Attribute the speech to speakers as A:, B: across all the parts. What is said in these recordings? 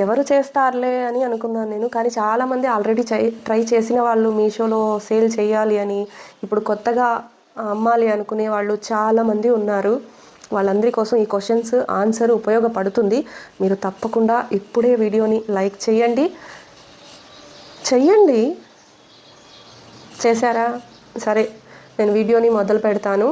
A: ఎవరు చేస్తారులే అని అనుకున్నాను నేను. కానీ చాలామంది ఆల్రెడీ ట్రై చేసిన వాళ్ళు మీషోలో సేల్ చేయాలి అని ఇప్పుడు కొత్తగా అమ్మాలి అనుకునే వాళ్ళు చాలామంది ఉన్నారు. వాళ్ళందరి కోసం ఈ క్వశ్చన్స్ ఆన్సర్ ఉపయోగపడుతుంది. మీరు తప్పకుండా ఇప్పుడే వీడియోని లైక్ చేయండి. చెయ్యండి చేశారా? సరే నేను వీడియోని మొదలు పెడతాను.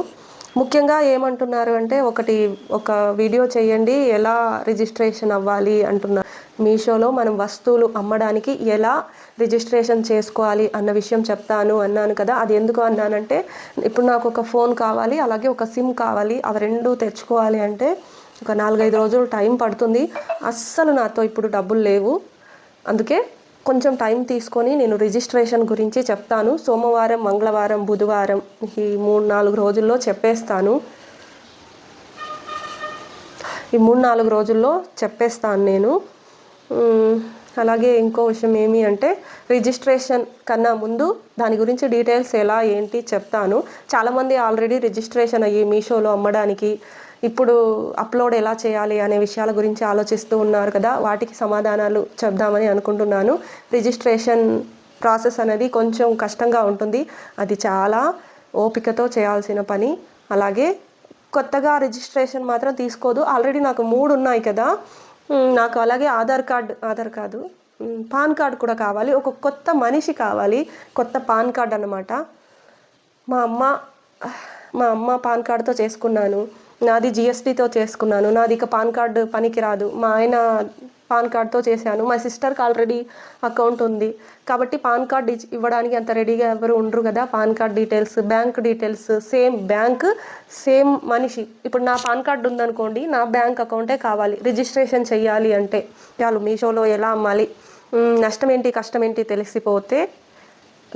A: ముఖ్యంగా ఏమంటున్నారు అంటే ఒకటి ఒక వీడియో చేయండి ఎలా రిజిస్ట్రేషన్ అవ్వాలి అంటున్నారు మీషోలో మనం వస్తువులు అమ్మడానికి ఎలా రిజిస్ట్రేషన్ చేసుకోవాలి అన్న విషయం చెప్తాను అన్నాను కదా. అది ఎందుకు అన్నానంటే ఇప్పుడు నాకు ఒక ఫోన్ కావాలి అలాగే ఒక సిమ్ కావాలి అవి రెండు తెచ్చుకోవాలి అంటే ఒక నాలుగైదు రోజులు టైం పడుతుంది. అస్సలు నాతో ఇప్పుడు డబ్బులు లేవు. అందుకే కొంచెం టైం తీసుకొని నేను రిజిస్ట్రేషన్ గురించి చెప్తాను. సోమవారం మంగళవారం బుధవారం ఈ మూడు నాలుగు రోజుల్లో చెప్పేస్తాను. ఈ మూడు నాలుగు రోజుల్లో చెప్పేస్తాను నేను. అలాగే ఇంకో విషయం ఏమి అంటే రిజిస్ట్రేషన్ కన్నా ముందు దాని గురించి డీటెయిల్స్ ఎలా ఏంటి చెప్తాను. చాలామంది ఆల్రెడీ రిజిస్ట్రేషన్ అయ్యి మీషోలో అమ్మడానికి ఇప్పుడు అప్లోడ్ ఎలా చేయాలి అనే విషయాల గురించి ఆలోచిస్తూ ఉన్నారు కదా. వాటికి సమాధానాలు చెప్దామని అనుకుంటున్నాను. రిజిస్ట్రేషన్ ప్రాసెస్ అనేది కొంచెం కష్టంగా ఉంటుంది. అది చాలా ఓపికతో చేయాల్సిన పని. అలాగే కొత్తగా రిజిస్ట్రేషన్ మాత్రం తీసుకోదు. ఆల్రెడీ నాకు మూడు ఉన్నాయి కదా. నాకు అలాగే ఆధార్ కార్డ్ ఆధార్ కాదు పాన్ కార్డ్ కూడా కావాలి. ఒక కొత్త మనిషి కావాలి. కొత్త పాన్ కార్డ్ అనమాట మా అమ్మ మా అమ్మ పాన్ కార్డుతో చేసుకున్నాను. నాది జిఎస్టీతో చేసుకున్నాను. నాది ఇక పాన్ కార్డు పనికి రాదు మా ఆయన పాన్ కార్డ్తో చేశాను. మా సిస్టర్కి ఆల్రెడీ అకౌంట్ ఉంది. కాబట్టి పాన్ కార్డ్ ఇవ్వడానికి అంత రెడీగా ఎవరు ఉండరు కదా. PAN card details bank details same bank same మనిషి. ఇప్పుడు నా పాన్ కార్డు ఉందనుకోండి నా బ్యాంక్ అకౌంటే కావాలి. రిజిస్ట్రేషన్ చేయాలి అంటే. చాలు మీషోలో ఎలా అమ్మాలి? నష్టం ఏంటి కష్టం ఏంటి తెలిసిపోతే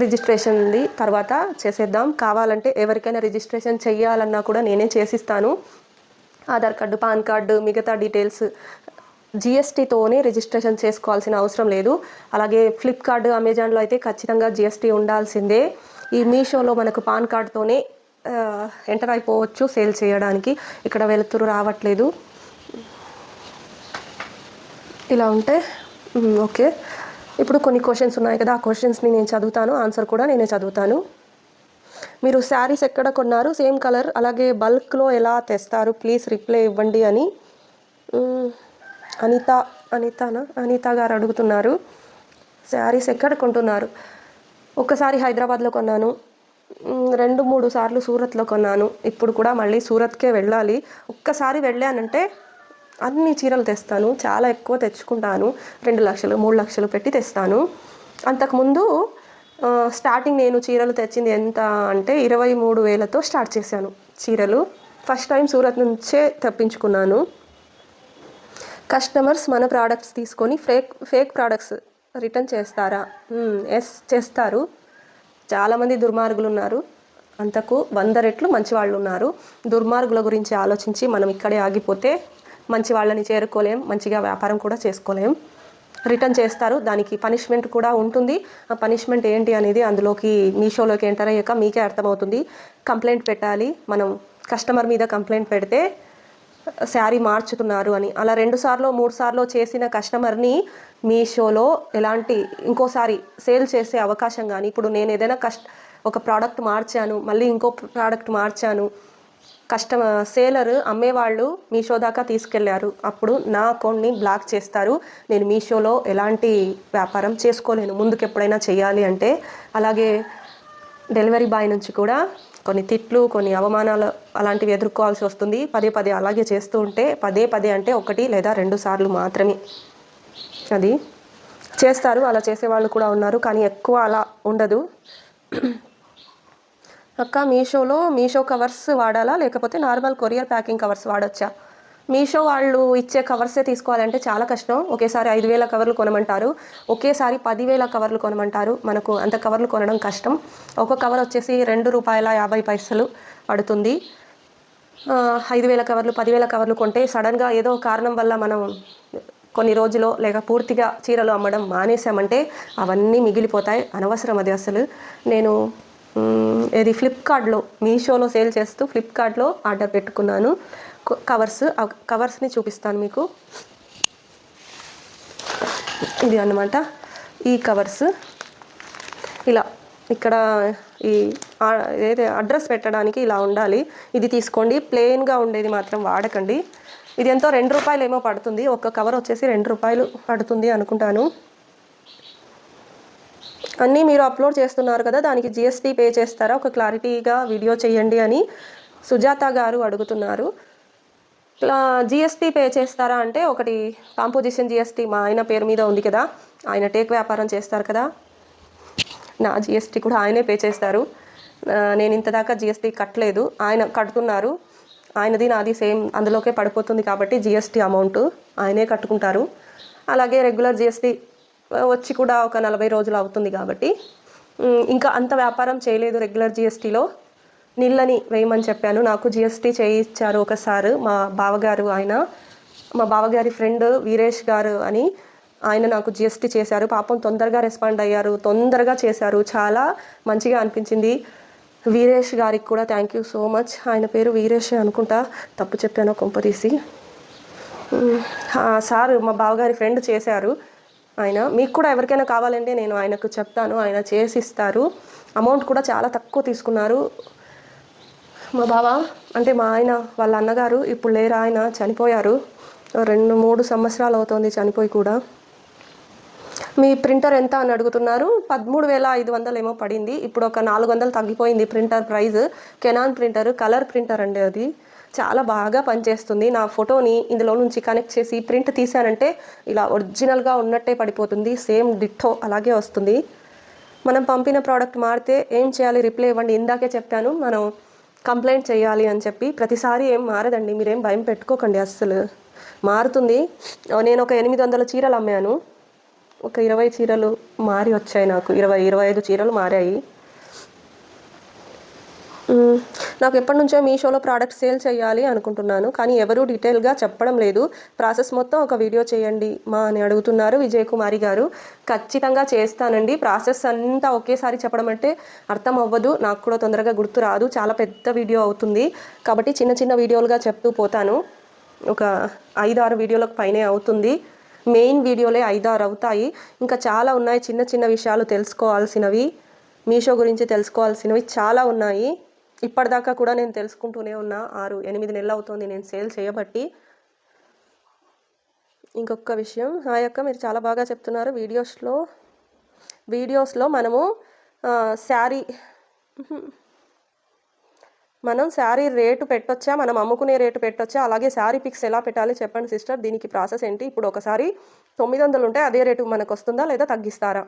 A: రిజిస్ట్రేషన్ ఉంది తర్వాత చేసేద్దాం. కావాలంటే ఎవరికైనా రిజిస్ట్రేషన్ చేయాలన్నా కూడా నేనే చేసిస్తాను. ఆధార్ కార్డు పాన్ కార్డు మిగతా డీటెయిల్స్ జిఎస్టీతోనే రిజిస్ట్రేషన్ చేసుకోవాల్సిన అవసరం లేదు. అలాగే ఫ్లిప్కార్ట్ అమెజాన్లో అయితే ఖచ్చితంగా జిఎస్టీ ఉండాల్సిందే. ఈ మీషోలో మనకు పాన్ కార్డ్తోనే ఎంటర్ అయిపోవచ్చు సేల్ చేయడానికి. ఇక్కడ వెలుతురు రావట్లేదు. ఇలా ఉంటే ఓకే. ఇప్పుడు కొన్ని క్వశ్చన్స్ ఉన్నాయి కదా ఆ క్వశ్చన్స్ని నేను చదువుతాను ఆన్సర్ కూడా నేనే చదువుతాను. మీరు శారీస్ ఎక్కడ కొన్నారు? సేమ్ కలర్ అలాగే బల్క్లో ఎలా తెస్తారు? ప్లీజ్ రిప్లై ఇవ్వండి అని. అనిత అనితనా? అనిత గారు అడుగుతున్నారు. శారీస్ ఎక్కడ కొంటున్నారు? ఒక్కసారి హైదరాబాద్లో కొన్నాను. రెండు మూడు సార్లు సూరత్లో కొన్నాను. ఇప్పుడు కూడా మళ్ళీ సూరత్కే వెళ్ళాలి. ఒక్కసారి వెళ్ళానంటే అన్ని చీరలు తెస్తాను. చాలా ఎక్కువ తెచ్చుకుంటాను. రెండు లక్షలు మూడు లక్షలు పెట్టి తెస్తాను. అంతకుముందు స్టార్టింగ్ నేను చీరలు తెచ్చింది ఎంత అంటే ఇరవై మూడు వేలతో స్టార్ట్ చేశాను చీరలు. ఫస్ట్ టైం సూరత్ నుంచే తెప్పించుకున్నాను. కస్టమర్స్ మన ప్రోడక్ట్స్ తీసుకొని ఫేక్ ఫేక్ ప్రోడక్ట్స్ రిటర్న్ చేస్తారా? ఎస్ చేస్తారు. చాలామంది దుర్మార్గులు ఉన్నారు. అంతకు వంద రెట్లు మంచి వాళ్ళు ఉన్నారు. దుర్మార్గుల గురించి ఆలోచించి మనం ఇక్కడే ఆగిపోతే మంచి వాళ్ళని చేరుకోలేం మంచిగా వ్యాపారం కూడా చేసుకోలేం. రిటర్న్ చేస్తారు. దానికి పనిష్మెంట్ కూడా ఉంటుంది. ఆ పనిష్మెంట్ ఏంటి అనేది అందులోకి మీషోలోకి ఎంటర్ అయ్యాక మీకే అర్థమవుతుంది. కంప్లైంట్ పెట్టాలి. మనం కస్టమర్ మీద కంప్లైంట్ పెడితే శారీ మార్చుతున్నారు అని. అలా రెండు సార్లు మూడు సార్లు చేసిన కస్టమర్ని మీషోలో ఎలాంటి ఇంకోసారి సేల్ చేసే అవకాశం కానీ ఇప్పుడు నేను ఏదైనా కష్ట ఒక ప్రోడక్ట్ మార్చాను మళ్ళీ ఇంకో ప్రోడక్ట్ మార్చాను కస్టమర్ సేలర్ అమ్మేవాళ్ళు మీషో దాకా తీసుకెళ్ళారు. అప్పుడు నా అకౌంట్ని బ్లాక్ చేస్తారు. నేను మీషోలో ఎలాంటి వ్యాపారం చేసుకోలేను. ముందుకు ఎప్పుడైనా చేయాలి అంటే అలాగే డెలివరీ బాయ్ నుంచి కూడా కొన్ని తిట్లు కొన్ని అవమానాలు అలాంటివి ఎదుర్కోవాల్సి వస్తుంది. పదే పదే అలాగే చేస్తూ ఉంటే పదే పదే అంటే ఒకటి లేదా రెండు సార్లు మాత్రమే. అది చేస్తారు. అలా చేసేవాళ్ళు కూడా ఉన్నారు. కానీ ఎక్కువ అలా ఉండదు. అక్క మీషోలో మీషో కవర్స్ వాడాలా? లేకపోతే నార్మల్ కొరియర్ ప్యాకింగ్ కవర్స్ వాడొచ్చా? మీషో వాళ్ళు ఇచ్చే కవర్సే తీసుకోవాలంటే చాలా కష్టం. ఒకేసారి ఐదు వేల కవర్లు కొనమంటారు. ఒకేసారి పదివేల కవర్లు కొనమంటారు. మనకు అంత కవర్లు కొనడం కష్టం. ఒక కవర్ వచ్చేసి రెండు రూపాయల యాభై పైసలు పడుతుంది. ఐదు వేల కవర్లు పదివేల కవర్లు కొంటే సడన్గా ఏదో కారణం వల్ల మనం కొన్ని రోజులు లేక పూర్తిగా చీరలు అమ్మడం మానేసామంటే అవన్నీ మిగిలిపోతాయి. అనవసరం అది అసలు. నేను ఇది ఫ్లిప్కార్ట్లో మీషోలో సేల్ చేస్తూ ఫ్లిప్కార్ట్లో ఆర్డర్ పెట్టుకున్నాను. కవర్స్ ఆ కవర్స్ని చూపిస్తాను మీకు. ఇది అన్నమాట. ఈ కవర్స్ ఇలా ఇక్కడ ఈ ఏదైతే అడ్రస్ పెట్టడానికి ఇలా ఉండాలి. ఇది తీసుకోండి. ప్లెయిన్గా ఉండేది మాత్రం వాడకండి. ఇది ఎంతో రెండు రూపాయలు ఏమో పడుతుంది. ఒక కవర్ వచ్చేసి రెండు రూపాయలు పడుతుంది అనుకుంటాను. అన్నీ మీరు అప్లోడ్ చేస్తున్నారు కదా దానికి జిఎస్టీ పే చేస్తారా? ఒక క్లారిటీగా వీడియో చేయండి అని సుజాత గారు అడుగుతున్నారు. జిఎస్టీ పే చేస్తారా అంటే ఒకటి కాంపోజిషన్ జిఎస్టీ మా ఆయన పేరు మీద ఉంది కదా ఆయన టేక్ వ్యాపారం చేస్తారు కదా. నా జిఎస్టీ కూడా ఆయనే పే చేస్తారు. నేను ఇంతదాకా జిఎస్టీ కట్టలేదు. ఆయన కడుతున్నారు. ఆయనది నాది సేమ్ అందులోకే పడిపోతుంది కాబట్టి జిఎస్టీ అమౌంట్ ఆయనే కట్టుకుంటారు. అలాగే రెగ్యులర్ జిఎస్టీ వచ్చి కూడా ఒక నలభై రోజులు అవుతుంది కాబట్టి ఇంకా అంత వ్యాపారం చేయలేదు రెగ్యులర్ జిఎస్టీలో. నీళ్ళని వేయమని చెప్పాను. నాకు జిఎస్టీ చేయించారు ఒకసారి మా బావగారు ఆయన. మా బావగారి ఫ్రెండ్ వీరేష్ గారు అని ఆయన నాకు జిఎస్టీ చేశారు. పాపం తొందరగా రెస్పాండ్ అయ్యారు. తొందరగా చేశారు. చాలా మంచిగా అనిపించింది. వీరేష్ గారికి కూడా థ్యాంక్ యూ సో మచ్ ఆయన పేరు వీరేష్ అనుకుంటా తప్పు చెప్పాను కొంపదీసి సార్ మా బావగారి ఫ్రెండ్ చేశారు. ఆయన మీకు కూడా ఎవరికైనా కావాలంటే నేను ఆయనకు చెప్తాను ఆయన చేసి ఇస్తారు అమౌంట్ కూడా చాలా తక్కువ తీసుకున్నారు. మా బావ అంటే మా ఆయన వాళ్ళ అన్నగారు ఇప్పుడు లేరు ఆయన చనిపోయారు. రెండు మూడు సంవత్సరాలు అవుతోంది చనిపోయి కూడా. మీ ప్రింటర్ ఎంత అని అడుగుతున్నారు? పదమూడు వేల ఐదు వందలు ఏమో పడింది. ఇప్పుడు ఒక నాలుగు వందలు తగ్గిపోయింది printer price Canon printer colour printer అండి అది. చాలా బాగా పనిచేస్తుంది. నా ఫోటోని ఇందులో నుంచి కనెక్ట్ చేసి ప్రింట్ తీసానంటే ఇలా ఒరిజినల్గా ఉన్నట్టే పడిపోతుంది. సేమ్ డిట్టో అలాగే వస్తుంది. మనం పంపిన ప్రోడక్ట్ మారితే ఏం చేయాలి? రిప్లై ఇవ్వండి. ఇందాకే చెప్పాను మనం కంప్లైంట్ చేయాలి అని చెప్పి. ప్రతిసారి ఏం మారదండి. మీరేం భయం పెట్టుకోకండి అస్సలు. మారుతుంది. నేను ఒక ఎనిమిది వందల చీరలు అమ్మాను. ఒక ఇరవై చీరలు మారి వచ్చాయి నాకు. ఇరవై ఇరవై ఐదు చీరలు మారాయి. నాకు ఎప్పటి నుంచో మీషోలో ప్రోడక్ట్ సేల్ చేయాలి అనుకుంటున్నాను కానీ ఎవరూ డీటెయిల్గా చెప్పడం లేదు. ప్రాసెస్ మొత్తం ఒక వీడియో చేయండి మా అని అడుగుతున్నారు విజయ్ కుమారి గారు. ఖచ్చితంగా చేస్తానండి. ప్రాసెస్ అంతా ఒకేసారి చెప్పడం అంటే అర్థం అవ్వదు. నాకు కూడా తొందరగా గుర్తు రాదు. చాలా పెద్ద వీడియో అవుతుంది. కాబట్టి చిన్న చిన్న వీడియోలుగా చెప్తూ పోతాను. ఒక ఐదు ఆరు వీడియోలకు పైనే అవుతుంది. మెయిన్ వీడియోలే ఐదు ఆరు అవుతాయి. ఇంకా చాలా ఉన్నాయి. చిన్న చిన్న విషయాలు తెలుసుకోవాల్సినవి. మీషో గురించి తెలుసుకోవాల్సినవి చాలా ఉన్నాయి. ఇప్పటిదాకా కూడా నేను తెలుసుకుంటూనే ఉన్నా ఆరు ఎనిమిది నెలలు అవుతుంది నేను సేల్ చేయబట్టి. ఇంకొక విషయం ఆ యొక్క మీరు చాలా బాగా చెప్తున్నారు వీడియోస్లో. వీడియోస్లో మనము శారీ మనం శారీ రేటు పెట్టొచ్చా మనం అమ్ముకునే రేటు పెట్టొచ్చా అలాగే శారీ పిక్స్ ఎలా పెట్టాలి చెప్పండి సిస్టర్. దీనికి ప్రాసెస్ ఏంటి? ఇప్పుడు ఒకసారి తొమ్మిది వందలు ఉంటే అదే రేటు మనకు వస్తుందా లేదా తగ్గిస్తారా?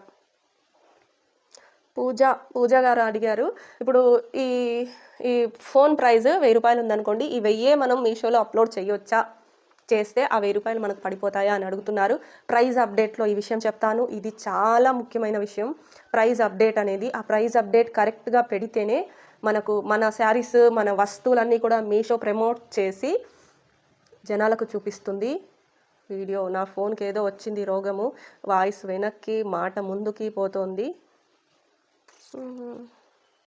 A: పూజ పూజ గారు అడిగారు. ఇప్పుడు ఈ ఈ ఫోన్ ప్రైస్ వెయ్యి రూపాయలు ఉందనుకోండి ఈ వెయ్యే మనం మీషోలో అప్లోడ్ చేయొచ్చా? చేస్తే ఆ వెయ్యి రూపాయలు మనకు పడిపోతాయా అని అడుగుతున్నారు. ప్రైజ్ అప్డేట్లో ఈ విషయం చెప్తాను. ఇది చాలా ముఖ్యమైన విషయం. ప్రైజ్ అప్డేట్ అనేది ఆ ప్రైస్ అప్డేట్ కరెక్ట్గా పెడితేనే మనకు మన శారీస్ మన వస్తువులన్నీ కూడా మీషో ప్రమోట్ చేసి జనాలకు చూపిస్తుంది. వీడియో నా ఫోన్కి ఏదో వచ్చింది రోగము. వాయిస్ వెనక్కి మాట ముందుకి పోతోంది. 嗯